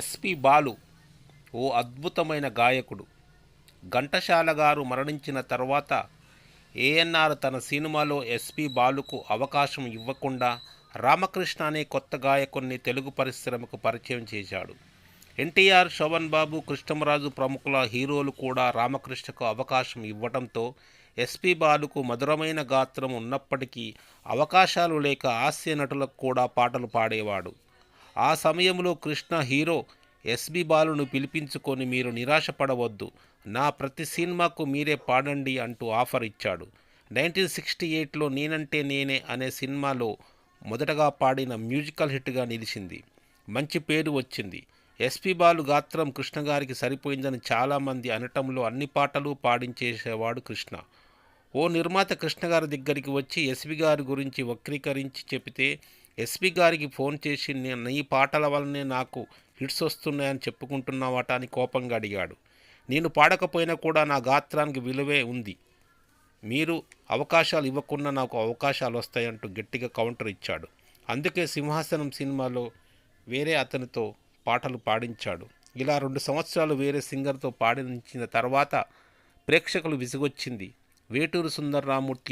SP Balu ఓ అద్భుతమైన గాయకుడు. ఘంటశాల గారు మరణించిన తర్వాత ఏఎన్ఆర్ తన సినిమాలో ఎస్పి బాలుకు అవకాశం ఇవ్వకుండా రామకృష్ణ అనే కొత్త గాయకుడిని తెలుగు పరిశ్రమకు పరిచయం చేశాడు. ఎన్టీఆర్ శోభన్ బాబు కృష్ణమరాజు ప్రముఖుల హీరోలు కూడా రామకృష్ణకు అవకాశం ఇవ్వడంతో ఎస్పి బాలుకు మధురమైన గాత్రం ఉన్నప్పటికీ అవకాశాలు లేక హాస్య నటులకు కూడా పాటలు పాడేవాడు. ఆ సమయంలో కృష్ణ హీరో ఎస్బి బాలును పిలిపించుకొని మీరు నిరాశపడవద్దు. నా ప్రతి సినిమాకు మీరే పాడండి అంటూ ఆఫర్ ఇచ్చాడు. నైన్టీన్ సిక్స్టీ ఎయిట్లో నేనంటే నేనే అనే సినిమాలో మొదటగా పాడిన మ్యూజికల్ హిట్గా నిలిచింది. మంచి పేరు వచ్చింది. ఎస్పి బాలు గాత్రం కృష్ణ గారికి సరిపోయిందని చాలామంది అనటంలో అన్ని పాటలు పాడించేసేవాడు కృష్ణ. ఓ నిర్మాత కృష్ణ గారి దగ్గరికి వచ్చి ఎస్పి గారి గురించి వక్రీకరించి చెబితే ఎస్పి గారికి ఫోన్ చేసి నేను నీ పాటల వల్లనే నాకు హిట్స్ వస్తున్నాయని చెప్పుకుంటున్నావాట అని కోపంగా అడిగాడు. నేను పాడకపోయినా కూడా నా గాత్రానికి విలువే ఉంది. మీరు అవకాశాలు ఇవ్వకుండా నాకు అవకాశాలు వస్తాయంటూ గట్టిగా కౌంటర్ ఇచ్చాడు. అందుకే సింహాసనం సినిమాలో వేరే అతనితో పాటలు పాడించాడు. ఇలా రెండు సంవత్సరాలు వేరే సింగర్తో పాడించిన తర్వాత ప్రేక్షకులు విసుగొచ్చింది. వేటూరు సుందర్రామూర్తి